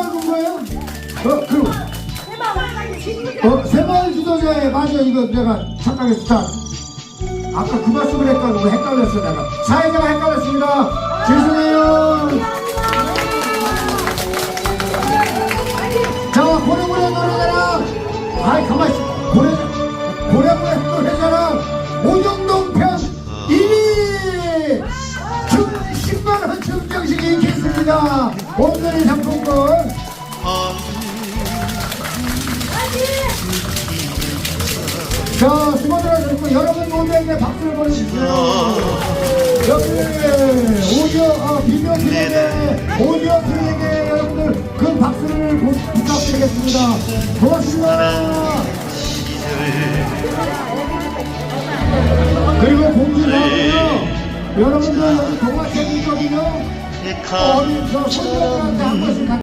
밟은 거예요? 어, 그리고 어, 새마을 지도자에 맞아 이거 내가 착각했어. 자, 아까 그 말씀을 했다고 헷갈렸어 내가. 사회자가 헷갈렸습니다. 죄송해요. 자, 고래고래 노래자랑. 아이 가만히 있어. 고래 고래고래 노래자랑 오정동 편 1위 중 10만 원 증정식이 있겠습니다. 오늘의 상품권. 자, 수고들하셨고 여러분 모두에게 박수를 보내주세요. 여기 오디오 어, 비디오 팀에게 오디오 팀에게 여러분들 그 박수를 부, 부탁드리겠습니다. 고맙습니다. 그리고 공지사항은요. 여러분들 여기 동화책 있거든요. 어린 저 손님들한테 한 번씩